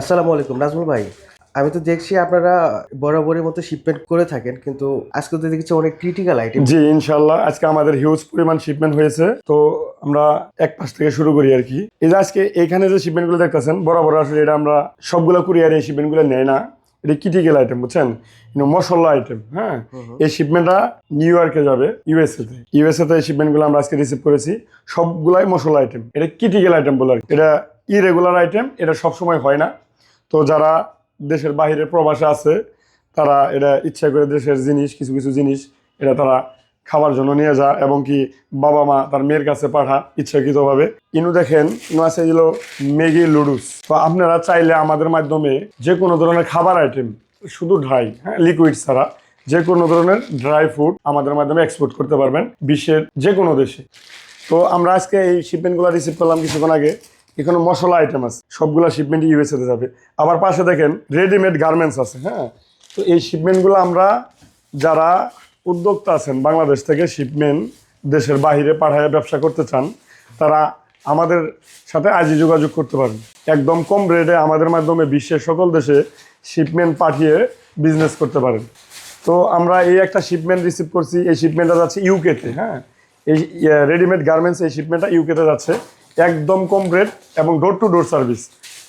আসসালামু আলাইকুম নাজমুল ভাই। আমি তো দেখছি আপনারা বরাবরের মতো শিপমেন্ট করে থাকেন কিন্তু আজকে তো দেখছি অনেক ক্রিটিক্যাল আইটেম জি ইনশাল্লাহ আজকে আমাদের হিউজ পরিমাণ শিপমেন্ট হয়েছে। তো আমরা এক পাশ থেকে শুরু করি আর কি। এই যে আজকে এখানে যে শিপমেন্টগুলো দেখতেছেন বরাবর আসলে এটা আমরা সবগুলো কুরিয়ার এই শিপমেন্টগুলো নেই না। এটা ক্রিটিক্যাল আইটেম বুঝছেন? মশলা আইটেম হ্যাঁ? এই শিপমেন্টটা নিউ ইয়র্কে যাবে ইউএসএ তে ইউএসএ তে এই শিপমেন্টগুলো আমরা আজকে রিসিভ করেছি। সবগুলাই মশলা আইটেম এটা ক্রিটিক্যাল আইটেম বলে আর কি। এটা ইরেগুলার আইটেম এটা সবসময় হয় না। তো যারা দেশের বাইরে প্রবাসে আছে, তারা এটা ইচ্ছা করে দেশের জিনিস, কিছু কিছু জিনিস এটা তারা খাওয়ার জন্য নিয়ে যা এবং কি বাবা মা তার মেয়ের কাছে পাঠা ইচ্ছাকৃতভাবে। ইনু দেখেন আছে এগুলো ম্যাগি লুডুস তো আপনারা চাইলে আমাদের মাধ্যমে যে কোনো ধরনের খাবার আইটেম শুধু ড্রাই হ্যাঁ লিকুইড ছাড়া যে কোনো ধরনের ড্রাই ফুড আমাদের মাধ্যমে এক্সপোর্ট করতে পারবেন বিশ্বের যে কোনো দেশে। তো আমরা আজকে এই শিপমেন্টগুলো রিসিভ করলাম কিছুক্ষণ আগে। এখানে মশলা আইটেম আছে। সবগুলো শিপমেন্ট ইউএসএ তে যাবে। আবার পাশে দেখেন রেডিমেড গার্মেন্টস আছে হ্যাঁ? তো এই শিপমেন্টগুলো আমরা যারা উদ্যোক্তা আছেন বাংলাদেশ থেকে শিপমেন্ট দেশের বাইরে পাঠায় ব্যবসা করতে চান, তারা আমাদের সাথে আজই যোগাযোগ করতে পারেন। একদম কম রেটে আমাদের মাধ্যমে বিশ্বের সকল দেশে শিপমেন্ট পাঠিয়ে বিজনেস করতে পারেন। তো আমরা এই একটা শিপমেন্ট রিসিভ করছি, এই শিপমেন্টটা যাচ্ছে ইউকেতে হ্যাঁ? এই রেডিমেড গার্মেন্টস এই শিপমেন্টটা ইউকেতে যাচ্ছে। একদম কম রেট এবং door to door service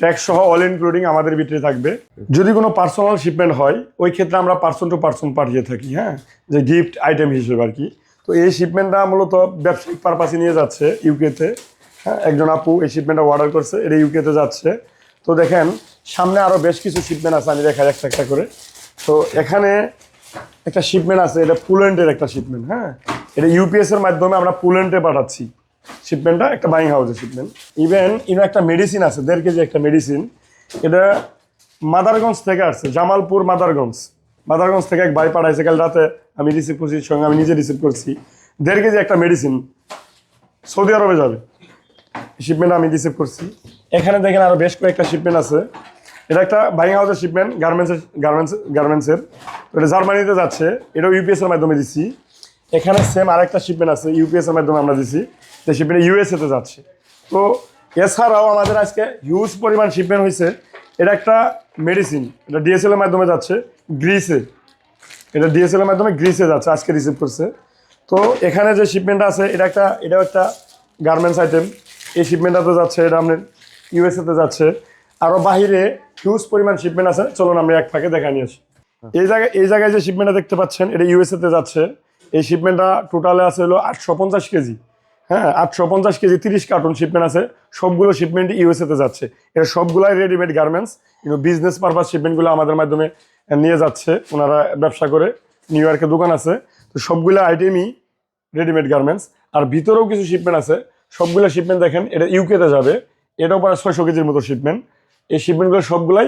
tax সহ অল ইনক্লুডিং আমাদের ভিতরে থাকবে। যদি কোনো পার্সোনাল শিপমেন্ট হয়, ওই ক্ষেত্রে আমরা পার্সন টু পার্সন পাঠিয়ে থাকি হ্যাঁ? যে গিফট আইটেম হিসেবে আর কি। তো এই শিপমেন্টটা মূলত ব্যবসায়িক পারপাসে নিয়ে যাচ্ছে ইউকেতে হ্যাঁ একজন আপু এই শিপমেন্টটা অর্ডার করছে এটা ইউকেতে যাচ্ছে। তো দেখেন, সামনে আরও বেশ কিছু শিপমেন্ট আছে, আমি দেখাই একটা একটা করে। তো এখানে একটা শিপমেন্ট আছে, এটা পুলেন্টের একটা শিপমেন্ট হ্যাঁ? এটা ইউপিএসের মাধ্যমে আমরা পুলেন্টে পাঠাচ্ছি। শিপমেন্টটা একটা বাইং হাউসের শিপমেন্ট ইভেন ইনো একটা মেডিসিন আছে, দেড় কেজি একটা মেডিসিন এটা মাদারগঞ্জ থেকে আসছে, জামালপুর মাদারগঞ্জ। মাদারগঞ্জ থেকে এক ভাই পাঠাইছে, কাল রাতে আমি রিসিভ করছি, সঙ্গে আমি নিজে রিসিভ করছি। দেড় কেজি একটা মেডিসিন সৌদি আরবে যাবে। শিপমেন্ট আমি রিসিভ করছি। এখানে দেখেন আরও বেশ কয়েকটা শিপমেন্ট আছে। এটা একটা বাইং হাউসের শিপমেন্ট গার্মেন্টসের গার্মেন্টস গার্মেন্টসের এটা জার্মানিতে যাচ্ছে, এটা ইউপিএসের মাধ্যমে দিছি। এখানে সেম আরেকটা শিপমেন্ট আছে ইউপিএসের মাধ্যমে আমরা দিছি। শিপমেন্ট ইউএসএ তে যাচ্ছে। তো এছাড়াও আমাদের আজকে হিউজ পরিমাণ শিপমেন্ট হয়েছে। এটা একটা মেডিসিন এটা ডিএসএল এর মাধ্যমে যাচ্ছে গ্রিসে এটা ডিএসএল এর মাধ্যমে গ্রিসে যাচ্ছে, আজকে রিসিভ করছে। তো এখানে যে শিপমেন্টটা আছে, এটা একটা, এটাও একটা গার্মেন্টস আইটেম এই শিপমেন্টটাতে যাচ্ছে, এটা আপনার ইউএসএতে যাচ্ছে। আরও বাহিরে হিউজ পরিমাণ শিপমেন্ট আছে, চলুন আমরা এক ফাঁকে দেখা নিয়ে আসি। এই জায়গায় এই জায়গায় যে শিপমেন্টটা দেখতে পাচ্ছেন, এটা ইউএসএতে যাচ্ছে। এই শিপমেন্টটা টোটালে আছে হলো আটশো পঞ্চাশ কেজি। হ্যাঁ আটশো পঞ্চাশ কেজি তিরিশ কার্টুন শিপমেন্ট আছে। সবগুলো শিপমেন্ট ইউএসএতে যাচ্ছে। এটা সবগুলাই রেডিমেড গার্মেন্টস কিন্তু বিজনেস পারপাস শিপমেন্টগুলো আমাদের মাধ্যমে নিয়ে যাচ্ছে। ওনারা ব্যবসা করে নিউ ইয়র্কে দোকান আছে। তো সবগুলো আইটেমই রেডিমেড গার্মেন্টস আর ভিতরেও কিছু শিপমেন্ট আছে। সবগুলো শিপমেন্ট দেখেন, এটা ইউকেতে যাবে। এটাও প্রায় ছয়শো কেজির মতো শিপমেন্ট এই শিপমেন্টগুলো সবগুলাই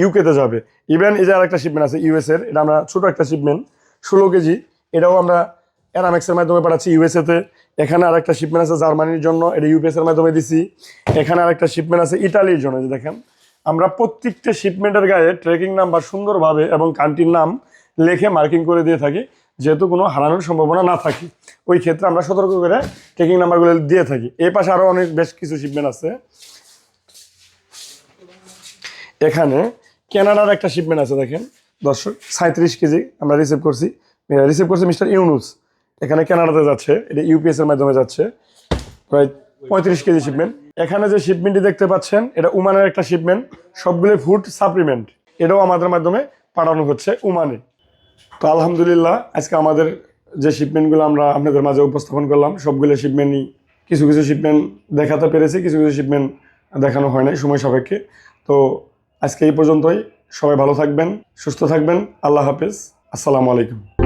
ইউকেতে যাবে। ইভেন এই যে আরেকটা শিপমেন্ট আছে ইউএস এর, এটা আমরা ছোট একটা শিপমেন্ট ষোলো কেজি। এটাও আমরা অ্যারামেক্সের মাধ্যমে পাঠাচ্ছি ইউএসএতে এখানে আরেকটা শিপমেন্ট আছে জার্মানির জন্য, এটা ইউপিএস এর মাধ্যমে দিছি। এখানে আরেকটা শিপমেন্ট আছে ইটালির জন্য যে দেখেন। আমরা প্রত্যেকটা শিপমেন্টের গায়ে ট্রেকিং নাম্বার সুন্দরভাবে এবং কান্ট্রির নাম লেখে মার্কিং করে দিয়ে থাকি, যেহেতু কোনো হারানোর সম্ভাবনা না থাকে। ওই ক্ষেত্রে আমরা সতর্ক করে ট্রেকিং নাম্বারগুলো দিয়ে থাকি। এই পাশে আরও অনেক বেশ কিছু শিপমেন্ট আছে। এখানে কেনাডার একটা শিপমেন্ট আছে, দেখেন। দর্শক সাঁত্রিশ কেজি আমরা রিসিভ করছি। রিসিভ করছি মিস্টার ইউনুস। এখানে কেনাডাতে যাচ্ছে, এটা ইউপিএস এর মাধ্যমে যাচ্ছে। প্রায় পঁয়ত্রিশ কেজি শিপমেন্ট এখানে যে শিপমেন্টটি দেখতে পাচ্ছেন, এটা উমানের একটা শিপমেন্ট সবগুলো ফুড সাপ্লিমেন্ট এটাও আমাদের মাধ্যমে পাঠানো হচ্ছে উমানে। তো আলহামদুলিল্লাহ, আজকে আমাদের যে শিপমেন্টগুলো আমরা আপনাদের মাঝে উপস্থাপন করলাম, সবগুলো শিপমেন্টই কিছু কিছু শিপমেন্ট দেখাতে পেরেছি, কিছু কিছু শিপমেন্ট দেখানো হয় নাই সময় সাপেক্ষে। তো আজকে এই পর্যন্তই। সবাই ভালো থাকবেন, সুস্থ থাকবেন। আল্লাহ হাফেজ। আসসালামু আলাইকুম।